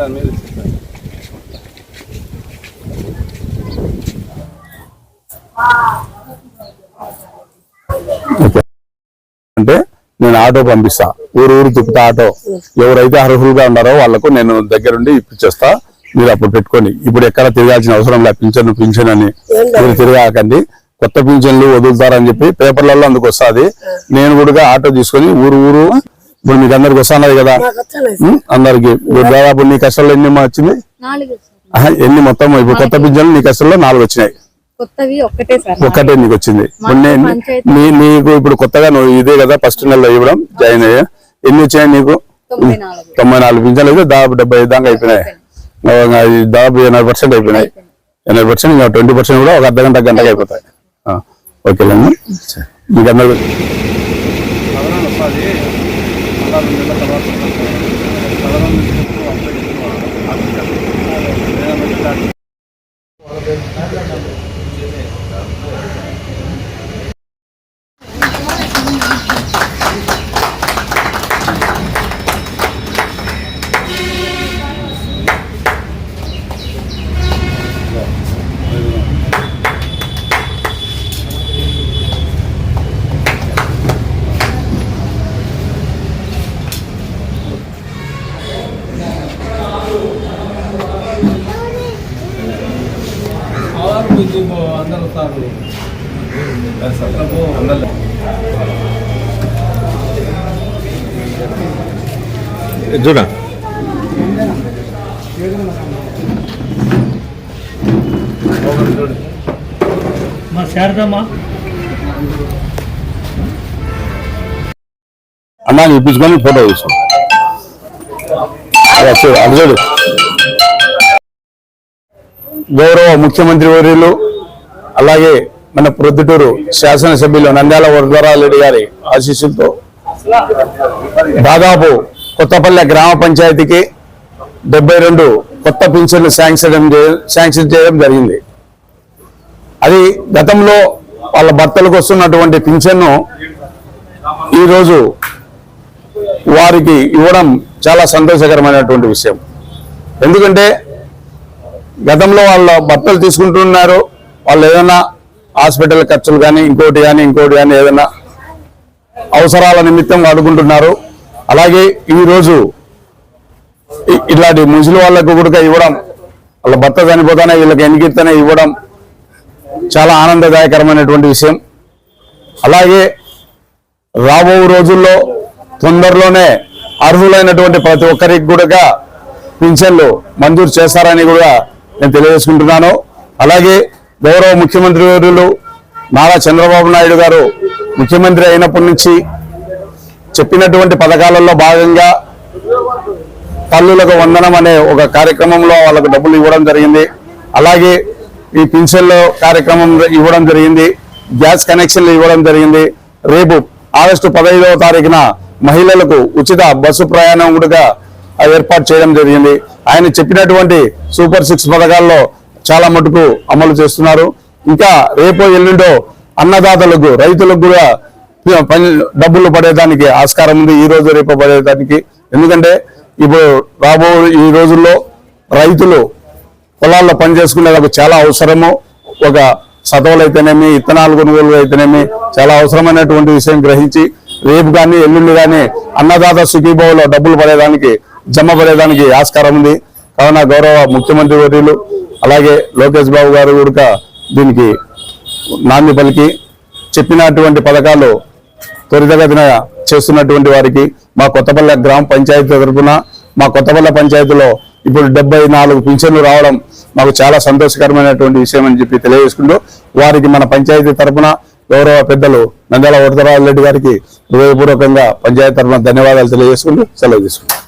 దాని మీద ఇచ్చేస్తాను. అంటే నేను ఆటో పంపిస్తా. ఊరు ఊరు తిప్పుతా ఆటో. ఎవరైతే అర్హులుగా ఉన్నారో వాళ్ళకు నేను దగ్గరుండి ఇప్పించేస్తా. మీరు అప్పుడు పెట్టుకోండి. ఇప్పుడు ఎక్కడ తిరగాల్సిన అవసరం లేదు పింఛన్ పింఛన్ అని. మీరు తిరగాకండి. కొత్త పింఛన్లు వదులుతారని చెప్పి పేపర్లలో అందుకు వస్తుంది. నేను కూడా ఆటో తీసుకొని ఊరు ఊరు ఇప్పుడు మీకు అందరికి వస్తున్నది కదా? అందరికి. దాదాపు నీ కష్టాల్లో ఎన్ని వచ్చింది? ఎన్ని మొత్తం? ఇప్పుడు కొత్త పింఛన్లు నీ కష్టాల్లో నాలుగు వచ్చినాయి. కొత్తవి ఒక్కటే సార్. ఒక్కటే నీకు వచ్చింది. నీకు ఇప్పుడు కొత్తగా నువ్వు ఇదే కదా ఫస్ట్ నెలలో ఇవ్వడం జాయిన్ అయ్యా. ఎన్ని వచ్చాయి నీకు? తొంభై నాలుగు. పింఛన్లు అయితే దాదాపు డెబ్బై ఐదు దాకా అయిపోయినాయి. దాదాపు ఎనభై పర్సెంట్ అయిపోయినాయి. ఎనభై పర్సెంట్ ఇంకా ట్వంటీ పర్సెంట్ కూడా ఒక అర్ధ గంట గంటకి అయిపోతాయి. ఆ, ఓకేలేండి మీకు అందరూ కథనం వస్తుంది మళ్ళా నెలల తర్వాత వస్తుంది. చూడ మా శారదమ్మ అన్నా ఇప్పించుకొని ఫోటో తీసుకో. చూడు. గౌరవ ముఖ్యమంత్రి వర్యులు అలాగే మన ప్రొద్దుటూరు శాసనసభ్యులు నంద్యాల వరదరారెడ్డి గారి ఆశీస్సులతో దాదాపు కొత్తపల్లె గ్రామ పంచాయతీకి డెబ్బై రెండు కొత్త పింఛన్లు శాంక్షన్ శాంక్షన్ చేయడం జరిగింది. అది గతంలో వాళ్ళ భర్తలకు వస్తున్నటువంటి పింఛన్ను ఈరోజు వారికి ఇవ్వడం చాలా సంతోషకరమైనటువంటి విషయం. ఎందుకంటే గతంలో వాళ్ళ భర్తలు తీసుకుంటున్నారు వాళ్ళు ఏదైనా హాస్పిటల్ ఖర్చులు కానీ ఇంకోటి కానీ ఇంకోటి కానీ ఏదైనా అవసరాల నిమిత్తం అడుగుంటున్నారు అలాగే ఈరోజు ఇట్లాంటి ముసలి వాళ్ళకు కూడా ఇవ్వడం వాళ్ళ భర్త చనిపోతానే వీళ్ళకి ఎన్నికితేనే ఇవ్వడం చాలా ఆనందదాయకరమైనటువంటి విషయం. అలాగే రాబో రోజుల్లో తొందరలోనే అర్హులైనటువంటి ప్రతి ఒక్కరికి కూడా పింఛన్లు మంజూరు చేస్తారని కూడా నేను తెలియజేసుకుంటున్నాను. అలాగే గౌరవ ముఖ్యమంత్రి వర్యులు నారా చంద్రబాబు నాయుడు గారు ముఖ్యమంత్రి అయినప్పటి నుంచి చెప్పినటువంటి పథకాలలో భాగంగా తల్లులకు వందనం అనే ఒక కార్యక్రమంలో వాళ్ళకు డబ్బులు ఇవ్వడం జరిగింది. అలాగే ఈ పింఛన్లు కార్యక్రమం ఇవ్వడం జరిగింది. గ్యాస్ కనెక్షన్లు ఇవ్వడం జరిగింది. రేపు ఆగస్టు పదహైదవ తారీఖున మహిళలకు ఉచిత బస్సు ప్రయాణం కూడా ఏర్పాటు చేయడం జరిగింది. ఆయన చెప్పినటువంటి సూపర్ సిక్స్ పథకాల్లో చాలా మటుకు అమలు చేస్తున్నారు. ఇంకా రేపో ఎల్లుండో అన్నదాతలకు రైతులకు కూడా పని డబ్బులు పడేదానికి ఆస్కారం ఉంది. ఈ రోజు రేపు పడేదానికి. ఎందుకంటే ఇప్పుడు రాబో ఈ రోజుల్లో రైతులు పొలాల్లో పని చేసుకునేందుకు చాలా అవసరము. ఒక సతవలు అయితేనేమి ఇత్తనాలు కొనుగోలు అయితేనేమి చాలా అవసరమైనటువంటి విషయం గ్రహించి రేపు కానీ ఎల్లుండి కానీ అన్నదాత సుఖీభావులో డబ్బులు పడేదానికి జమ పడేదానికి ఆస్కారం ఉంది. కావున గౌరవ ముఖ్యమంత్రి వర్యులు అలాగే లోకేష్ బాబు గారు కూడా దీనికి నాంది పలికి చెప్పినటువంటి పథకాలు త్వరితగతిన చేస్తున్నటువంటి వారికి మా కొత్తపల్లె గ్రామ పంచాయతీ తరఫున మా కొత్తపల్లె పంచాయతీలో ఇప్పుడు డెబ్బై నాలుగు పింఛన్లు రావడం మాకు చాలా సంతోషకరమైనటువంటి విషయం అని చెప్పి తెలియజేసుకుంటూ వారికి మన పంచాయతీ తరఫున గౌరవ పెద్దలు నంద్యాల వరదరాజు రెడ్డి గారికి హృదయపూర్వకంగా పంచాయతీ తరఫున ధన్యవాదాలు తెలియజేసుకుంటూ సెలవు తీసుకుంటాం